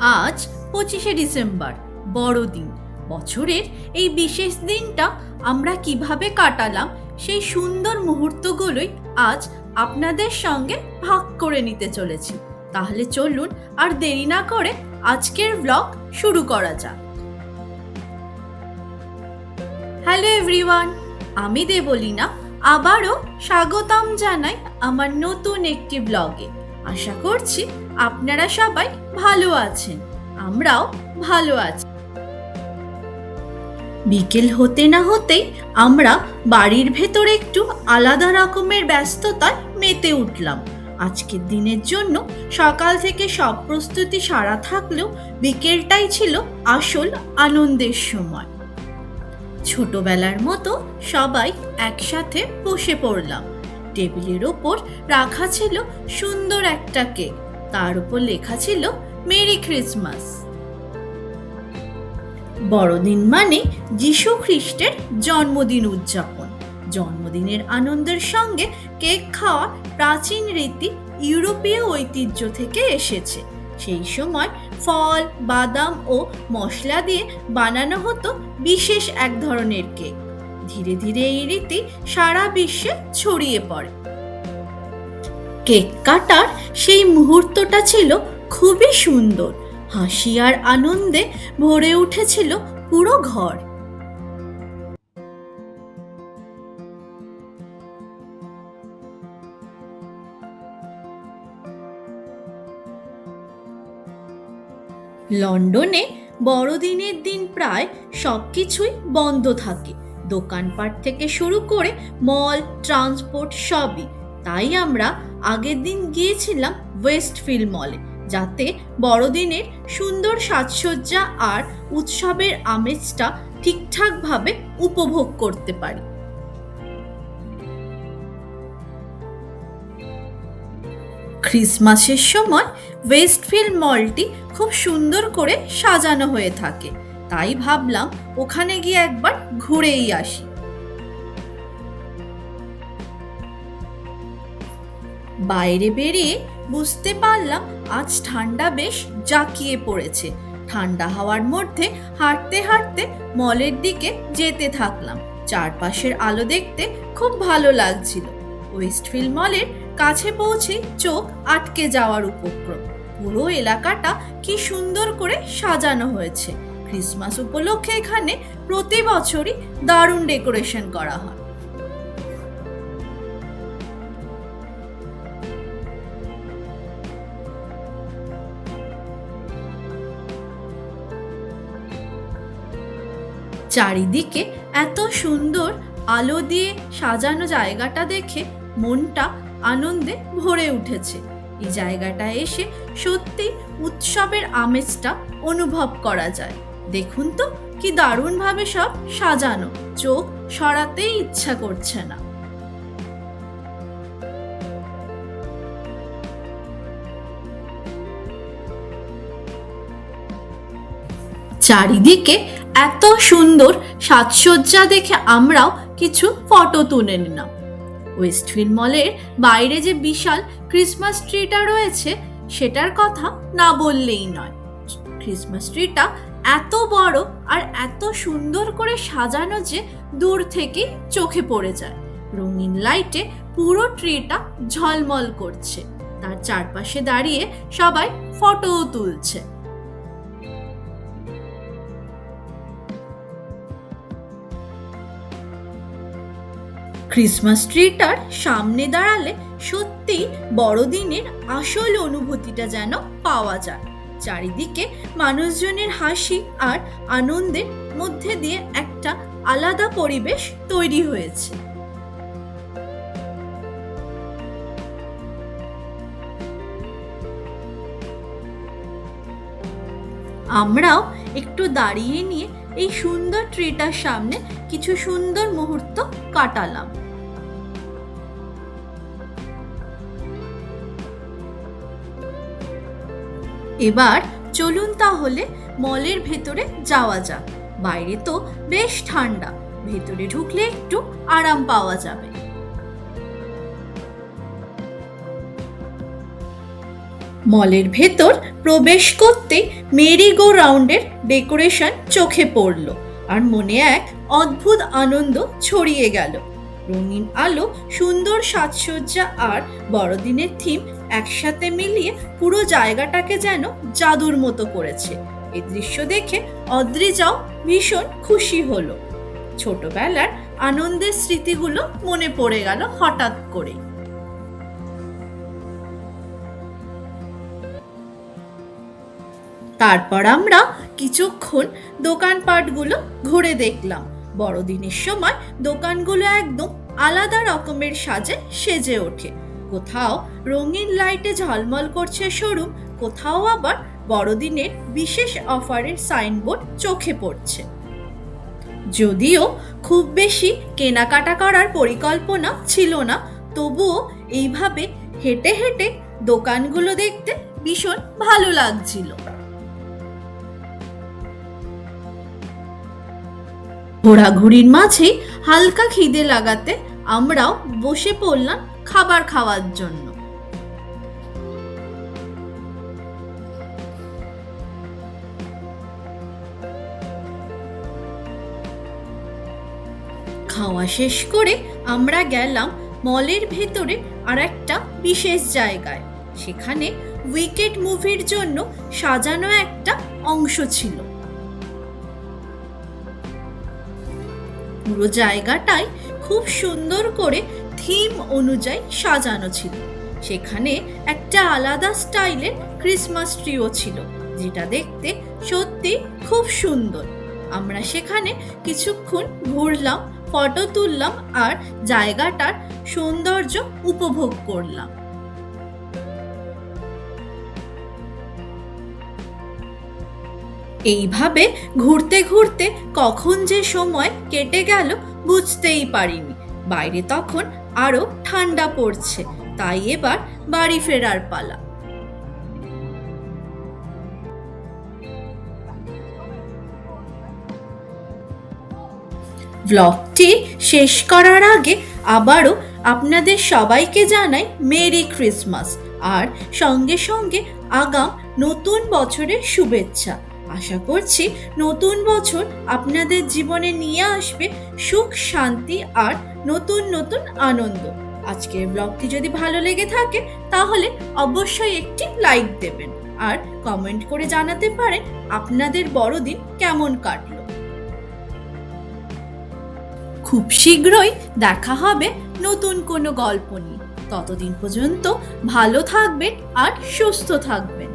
আজ পঁচিশে ডিসেম্বর, বড়দিন। বছরের এই বিশেষ দিনটা আমরা কীভাবে কাটালাম সেই সুন্দর মুহূর্তগুলোই আজ আপনাদের সঙ্গে ভাগ করে নিতে চলেছি। তাহলে চলুন আর দেরি না করে আজকের ব্লগ শুরু করা যাক। হ্যালো এভরিওয়ান আমি দেবলিনা। আবারও স্বাগতম জানাই আমার নতুন একটি ব্লগে আশা করছি আপনারা সবাই ভালো আছেন। আমরাও ভালো আছি। বিকেল হতে না হতেই আমরা বাড়ির ভেতরে একটু আলাদা রকমের ব্যস্ততায় মেতে উঠলাম। আজকের দিনের জন্য সকাল থেকে সব প্রস্তুতি সারা থাকলেও বিকেলটাই ছিল আসল আনন্দের সময়। ছোটবেলার মতো সবাই একসাথে বসে পড়লাম। টেবিলের ওপর রাখা ছিল সুন্দর একটা কেক। তার উপর লেখা ছিল, মেরি ক্রিসমাস। বড়দিন মানে যিশু খ্রিস্টের জন্মদিন উদযাপন। জন্মদিনের আনন্দের সঙ্গে কেক খাওয়া প্রাচীন রীতি ইউরোপীয় ঐতিহ্য থেকে এসেছে। সেই সময় ফল, বাদাম ও মশলা দিয়ে বানানো হতো বিশেষ এক ধরনের কেক। ধীরে ধীরে এই রীতি সারা বিশ্বে ছড়িয়ে পড়ে। কেক কাটার সেই মুহূর্তটা ছিল খুবই সুন্দর। হাসি আর আনন্দে ভরে উঠেছিল পুরো ঘর। লন্ডনে বড়দিনের দিন প্রায় সব কিছুই বন্ধ থাকে। দোকানপাট থেকে শুরু করে মল, ট্রান্সপোর্ট সবই। তাই আমরা আগের দিন গিয়েছিলাম ওয়েস্ট ওয়েস্টফিল্ড মলে, যাতে বড়দিনের সুন্দর সাজসজ্জা আর উৎসবের আমেজটা ঠিকঠাকভাবে উপভোগ করতে পারি। ক্রিসমাসের সময় ওয়েস্টফিল্ড মলটি খুব সুন্দর করে সাজানো হয়ে থাকে। তাই ভাবলাম ওখানে গিয়ে একবার ঘুরেই আসি। বাইরে বেরিয়ে বুঝতে পারলাম আজ ঠান্ডা বেশ জাঁকিয়ে পড়েছে। ঠান্ডা হাওয়ার মধ্যে হাঁটতে হাঁটতে মলের দিকে যেতে থাকলাম। চারপাশের আলো দেখতে খুব ভালো লাগছিল। ওয়েস্টফিল্ড মলের কাছে পৌঁছে চোখ আটকে যাওয়ার উপক্রম। পুরো এলাকাটা কি সুন্দর করে সাজানো হয়েছে। ক্রিসমাস উপলক্ষে এখানে প্রতি বছরই দারুণ ডেকোরেশন করা হয়। চারিদিকে এত সুন্দর আলো দিয়ে সাজানো জায়গাটা দেখে মনটা আনন্দে ভরে উঠেছে। এই জায়গাটা এসে সত্যি উৎসবের আমেজটা অনুভব করা যায়। দেখুন তো কি দারুণভাবে সব সাজানো। চোখ সরাতেই ইচ্ছা করছে না। চারিদিকে এত সুন্দর সাজসজ্জা দেখে আমরাও কিছু ফটো তুলে নিলাম। ওয়েস্টফিল্ড মলের বাইরে যে বিশাল ক্রিসমাস ট্রিটা রয়েছে, সেটার কথা না বললেই নয়। ক্রিসমাস ট্রিটা এত বড় আর এত সুন্দর করে সাজানো যে দূর থেকে চোখে পড়ে যায়। রঙিন লাইটে পুরো ট্রিটা ঝলমল করছে। তার চারপাশে দাঁড়িয়ে সবাই ফটোও তুলছে। ক্রিসমাস ট্রিটার সামনে দাঁড়ালে সত্যি বড়দিনের আসল অনুভূতিটা যেন পাওয়া যায়। চারিদিকে মানুষজনের হাসি আর আনন্দের মধ্যে দিয়ে একটা আলাদা পরিবেশ তৈরি হয়েছে। আমরাও একটু দাঁড়িয়ে নিয়ে এই সুন্দর ট্রিটার সামনে কিছু সুন্দর মুহূর্ত কাটালাম। এবার চলুন তাহলে মলের ভেতরে যাওয়া যাক। বাইরে তো বেশ ঠান্ডা, ভেতরে ঢুকলে একটু আরাম পাওয়া যাবে। মলের ভেতর প্রবেশ করতে মেরি গো রাউন্ডের ডেকোরেশন চোখে পড়ল আর মনে এক অদ্ভুত আনন্দ ছড়িয়ে গেল। রঙিন আলো, সুন্দর সাজসজ্জা আর বড়দিনের থিম একসাথে মিলিয়ে পুরো জায়গাটাকে যেন জাদুর মতো করেছে। এই দৃশ্য দেখে অদ্রিজাও ভীষণ খুশি হলো। ছোটবেলার আনন্দের স্মৃতিগুলো মনে পড়ে গেল হঠাৎ করে তারপর আমরা কিছুক্ষণ দোকানপাটগুলো ঘুরে দেখলাম। বড়দিনের সময় দোকানগুলো একদম আলাদা রকমের সাজে সেজে ওঠে। কোথাও রঙিন লাইটে ঝলমল করছে শোরুম, কোথাও আবার বড়দিনের বিশেষ অফারের সাইনবোর্ড চোখে পড়ছে। যদিও খুব বেশি কেনাকাটা করার পরিকল্পনা ছিল না, তবুও এইভাবে হেঁটে হেঁটে দোকানগুলো দেখতে ভীষণ ভালো লাগছিল। ঘোরাঘুরির মাঝে হালকা খিদে লাগাতে আমরাও বসে পড়লাম খাবার খাওয়ার জন্য। খাওয়া শেষ করে আমরা গেলাম মলের ভেতরে আর একটা বিশেষ জায়গায়। সেখানে উইকেট মুভির জন্য সাজানো একটা অংশ ছিল। পুরো জায়গাটাই খুব সুন্দর করে থিম অনুযায়ী সাজানো ছিল। সেখানে একটা আলাদা স্টাইলের ক্রিসমাস ট্রিও ছিল, যেটা দেখতে সত্যি খুব সুন্দর। আমরা সেখানে কিছুক্ষণ ঘুরলাম, ফটো তুললাম আর জায়গাটার সৌন্দর্য উপভোগ করলাম। এইভাবে ঘুরতে ঘুরতে কখন যে সময় কেটে গেল বুঝতেই পারিনি। বাইরে তখন আরও ঠান্ডা পড়ছে, তাই এবার বাড়ি ফেরার পালা। ব্লগটি শেষ করার আগে আবারও আপনাদের সবাইকে জানাই মেরি ক্রিসমাস, আর সঙ্গে সঙ্গে আগাম নতুন বছরের শুভেচ্ছা। আশা করছি নতুন বছর আপনাদের জীবনে নিয়ে আসবে সুখ, শান্তি আর নতুন নতুন আনন্দ। আজকের ব্লগটি যদি ভালো লেগে থাকে, তাহলে অবশ্যই একটি লাইক দেবেন। আর কমেন্ট করে জানাতে পারেন আপনাদের বড়দিন কেমন কাটলো। খুব শীঘ্রই দেখা হবে নতুন কোনো গল্প নিয়ে। ততদিন পর্যন্ত ভালো থাকবেন আর সুস্থ থাকবেন।